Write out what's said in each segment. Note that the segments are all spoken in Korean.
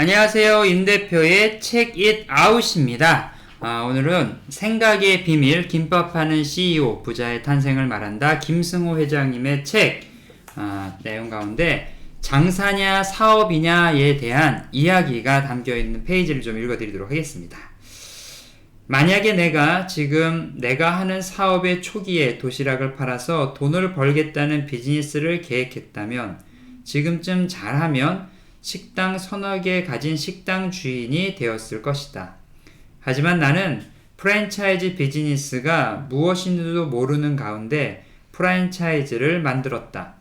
안녕하세요. 임 대표의 책잇 아웃입니다. 아, 오늘은 생각의 비밀 김밥하는 CEO 부자의 탄생을 말한다 김승호 회장님의 책 아, 내용 가운데 장사냐 사업이냐에 대한 이야기가 담겨 있는 페이지를 좀 읽어드리도록 하겠습니다. 만약에 내가 지금 내가 하는 사업의 초기에 도시락을 팔아서 돈을 벌겠다는 비즈니스를 계획했다면 지금쯤 잘하면 식당 서너 개 가진 식당 주인이 되었을 것이다. 하지만 나는 프랜차이즈 비즈니스가 무엇인지도 모르는 가운데 프랜차이즈를 만들었다.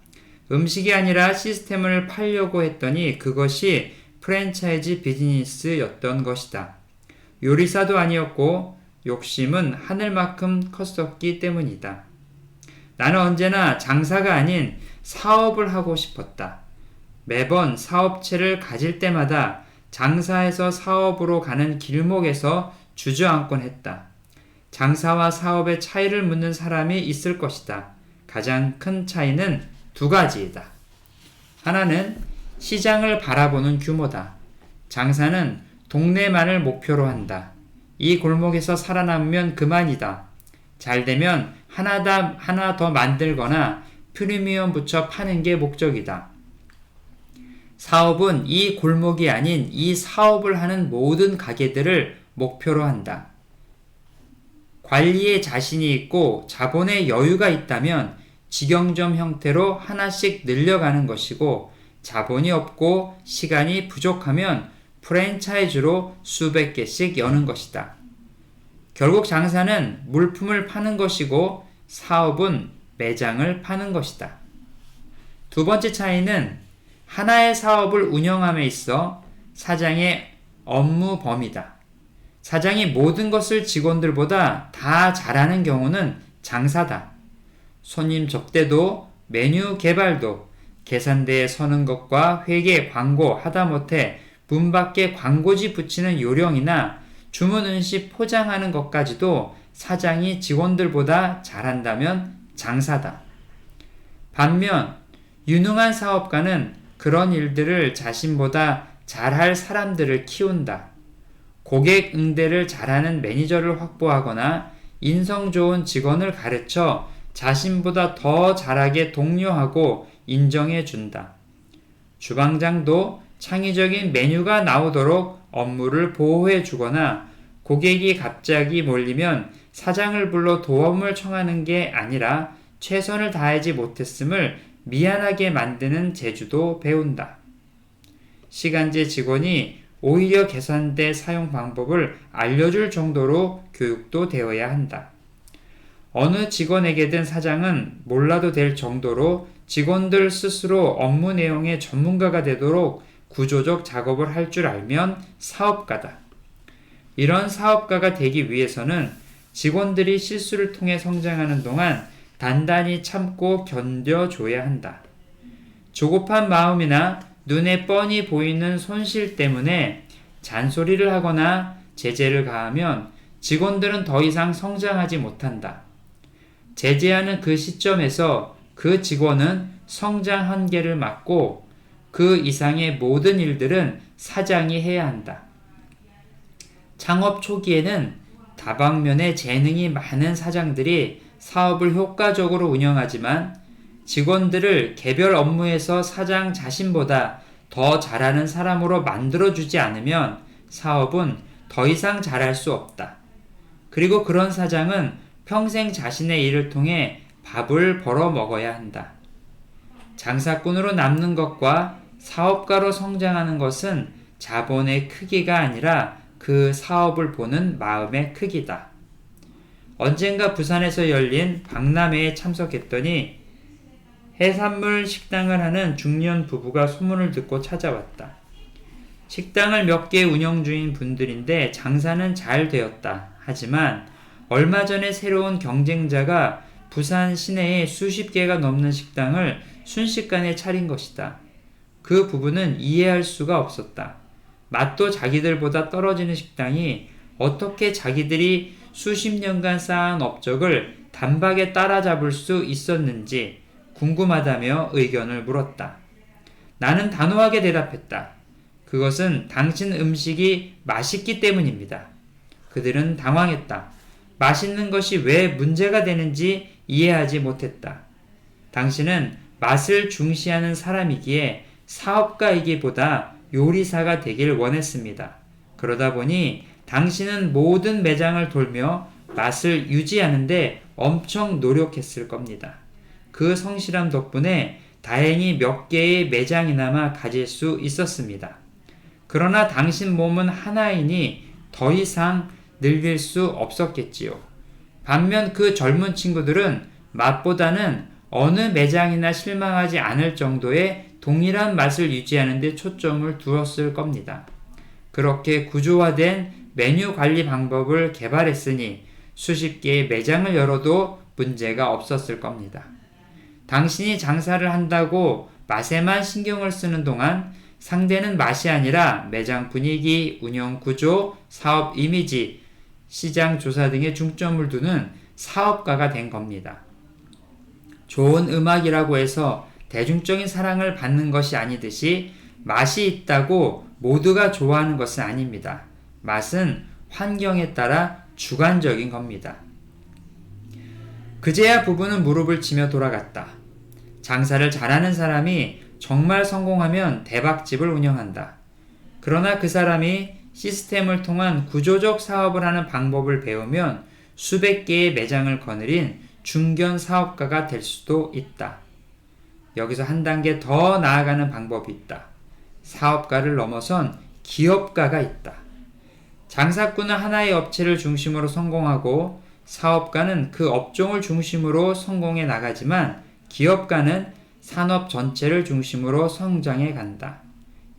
음식이 아니라 시스템을 팔려고 했더니 그것이 프랜차이즈 비즈니스였던 것이다. 요리사도 아니었고 욕심은 하늘만큼 컸었기 때문이다. 나는 언제나 장사가 아닌 사업을 하고 싶었다. 매번 사업체를 가질 때마다 장사에서 사업으로 가는 길목에서 주저앉곤 했다. 장사와 사업의 차이를 묻는 사람이 있을 것이다. 가장 큰 차이는 두 가지이다. 하나는 시장을 바라보는 규모다. 장사는 동네만을 목표로 한다. 이 골목에서 살아남으면 그만이다. 잘 되면 하나, 다, 하나 더 만들거나 프리미엄 붙여 파는 게 목적이다. 사업은 이 골목이 아닌 이 사업을 하는 모든 가게들을 목표로 한다. 관리에 자신이 있고 자본의 여유가 있다면 직영점 형태로 하나씩 늘려가는 것이고 자본이 없고 시간이 부족하면 프랜차이즈로 수백 개씩 여는 것이다. 결국 장사는 물품을 파는 것이고 사업은 매장을 파는 것이다. 두 번째 차이는 하나의 사업을 운영함에 있어 사장의 업무 범위다. 사장이 모든 것을 직원들보다 다 잘하는 경우는 장사다. 손님 접대도 메뉴 개발도 계산대에 서는 것과 회계 광고 하다못해 문 밖에 광고지 붙이는 요령이나 주문 응시 포장하는 것까지도 사장이 직원들보다 잘한다면 장사다. 반면 유능한 사업가는 그런 일들을 자신보다 잘할 사람들을 키운다. 고객 응대를 잘하는 매니저를 확보하거나 인성 좋은 직원을 가르쳐 자신보다 더 잘하게 독려하고 인정해 준다. 주방장도 창의적인 메뉴가 나오도록 업무를 보호해 주거나 고객이 갑자기 몰리면 사장을 불러 도움을 청하는 게 아니라 최선을 다하지 못했음을 미안하게 만드는 재주도 배운다. 시간제 직원이 오히려 계산대 사용 방법을 알려줄 정도로 교육도 되어야 한다. 어느 직원에게든 사장은 몰라도 될 정도로 직원들 스스로 업무 내용의 전문가가 되도록 구조적 작업을 할 줄 알면 사업가다. 이런 사업가가 되기 위해서는 직원들이 실수를 통해 성장하는 동안 단단히 참고 견뎌줘야 한다. 조급한 마음이나 눈에 뻔히 보이는 손실 때문에 잔소리를 하거나 제재를 가하면 직원들은 더 이상 성장하지 못한다. 제재하는 그 시점에서 그 직원은 성장 한계를 맞고 그 이상의 모든 일들은 사장이 해야 한다. 창업 초기에는 다방면에 재능이 많은 사장들이 사업을 효과적으로 운영하지만 직원들을 개별 업무에서 사장 자신보다 더 잘하는 사람으로 만들어주지 않으면 사업은 더 이상 잘할 수 없다. 그리고 그런 사장은 평생 자신의 일을 통해 밥을 벌어 먹어야 한다. 장사꾼으로 남는 것과 사업가로 성장하는 것은 자본의 크기가 아니라 그 사업을 보는 마음의 크기다. 언젠가 부산에서 열린 박람회에 참석했더니 해산물 식당을 하는 중년 부부가 소문을 듣고 찾아왔다. 식당을 몇 개 운영 중인 분들인데 장사는 잘 되었다. 하지만 얼마 전에 새로운 경쟁자가 부산 시내에 수십 개가 넘는 식당을 순식간에 차린 것이다. 그 부부는 이해할 수가 없었다. 맛도 자기들보다 떨어지는 식당이 어떻게 자기들이 수십 년간 쌓은 업적을 단박에 따라잡을 수 있었는지 궁금하다며 의견을 물었다. 나는 단호하게 대답했다. 그것은 당신 음식이 맛있기 때문입니다. 그들은 당황했다. 맛있는 것이 왜 문제가 되는지 이해하지 못했다. 당신은 맛을 중시하는 사람이기에 사업가이기보다 요리사가 되길 원했습니다. 그러다 보니 당신은 모든 매장을 돌며 맛을 유지하는데 엄청 노력했을 겁니다. 그 성실함 덕분에 다행히 몇 개의 매장이나마 가질 수 있었습니다. 그러나 당신 몸은 하나이니 더 이상 늙을 수 없었겠지요. 반면 그 젊은 친구들은 맛보다는 어느 매장이나 실망하지 않을 정도의 동일한 맛을 유지하는 데 초점을 두었을 겁니다. 그렇게 구조화된 메뉴 관리 방법을 개발했으니 수십 개의 매장을 열어도 문제가 없었을 겁니다. 당신이 장사를 한다고 맛에만 신경을 쓰는 동안 상대는 맛이 아니라 매장 분위기, 운영 구조, 사업 이미지, 시장 조사 등에 중점을 두는 사업가가 된 겁니다. 좋은 음악이라고 해서 대중적인 사랑을 받는 것이 아니듯이 맛이 있다고 모두가 좋아하는 것은 아닙니다. 맛은 환경에 따라 주관적인 겁니다. 그제야 부부는 무릎을 치며 돌아갔다. 장사를 잘하는 사람이 정말 성공하면 대박집을 운영한다. 그러나 그 사람이 시스템을 통한 구조적 사업을 하는 방법을 배우면 수백 개의 매장을 거느린 중견 사업가가 될 수도 있다. 여기서 한 단계 더 나아가는 방법이 있다. 사업가를 넘어선 기업가가 있다. 장사꾼은 하나의 업체를 중심으로 성공하고 사업가는 그 업종을 중심으로 성공해 나가지만 기업가는 산업 전체를 중심으로 성장해 간다.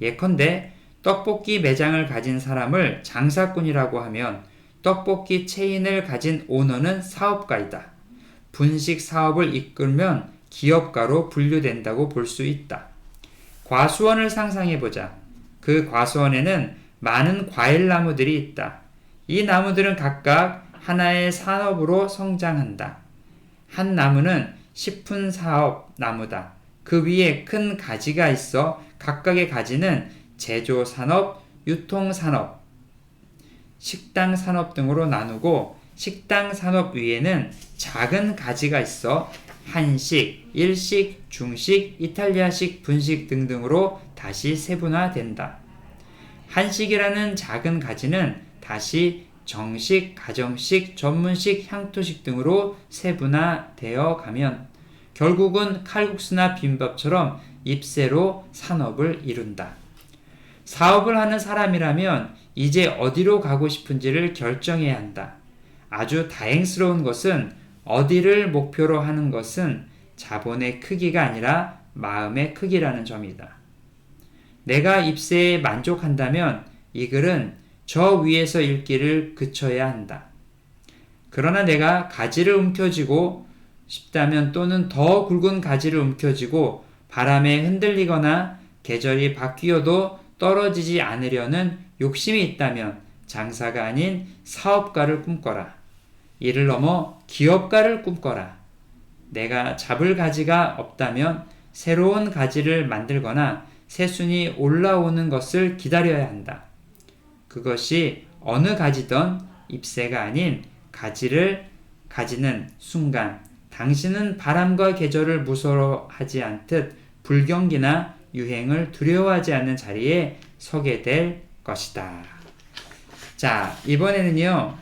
예컨대 떡볶이 매장을 가진 사람을 장사꾼이라고 하면 떡볶이 체인을 가진 오너는 사업가이다. 분식 사업을 이끌면 기업가로 분류된다고 볼 수 있다. 과수원을 상상해 보자. 그 과수원에는 많은 과일 나무들이 있다. 이 나무들은 각각 하나의 산업으로 성장한다. 한 나무는 식품 사업 나무다. 그 위에 큰 가지가 있어 각각의 가지는 제조 산업, 유통 산업, 식당 산업 등으로 나누고 식당 산업 위에는 작은 가지가 있어 한식, 일식, 중식, 이탈리아식, 분식 등등으로 다시 세분화된다. 한식이라는 작은 가지는 다시 정식, 가정식, 전문식, 향토식 등으로 세분화되어 가면 결국은 칼국수나 비빔밥처럼 입새로 산업을 이룬다. 사업을 하는 사람이라면 이제 어디로 가고 싶은지를 결정해야 한다. 아주 다행스러운 것은 어디를 목표로 하는 것은 자본의 크기가 아니라 마음의 크기라는 점이다. 내가 입새에 만족한다면 이 글은 저 위에서 읽기를 그쳐야 한다. 그러나 내가 가지를 움켜쥐고 싶다면 또는 더 굵은 가지를 움켜쥐고 바람에 흔들리거나 계절이 바뀌어도 떨어지지 않으려는 욕심이 있다면 장사가 아닌 사업가를 꿈꿔라. 이를 넘어 기업가를 꿈꿔라. 내가 잡을 가지가 없다면 새로운 가지를 만들거나 새순이 올라오는 것을 기다려야 한다. 그것이 어느 가지든 잎새가 아닌 가지를 가지는 순간 당신은 바람과 계절을 무서워하지 않듯 불경기나 유행을 두려워하지 않는 자리에 서게 될 것이다. 자, 이번에는요,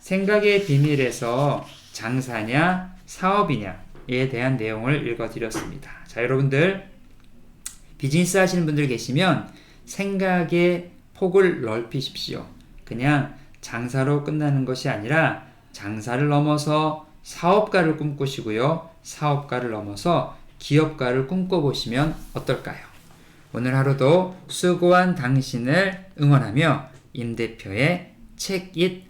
생각의 비밀에서 장사냐, 사업이냐에 대한 내용을 읽어드렸습니다. 자, 여러분들, 비즈니스 하시는 분들 계시면 생각의 폭을 넓히십시오. 그냥 장사로 끝나는 것이 아니라 장사를 넘어서 사업가를 꿈꾸시고요. 사업가를 넘어서 기업가를 꿈꿔보시면 어떨까요? 오늘 하루도 수고한 당신을 응원하며 임 대표의 책잇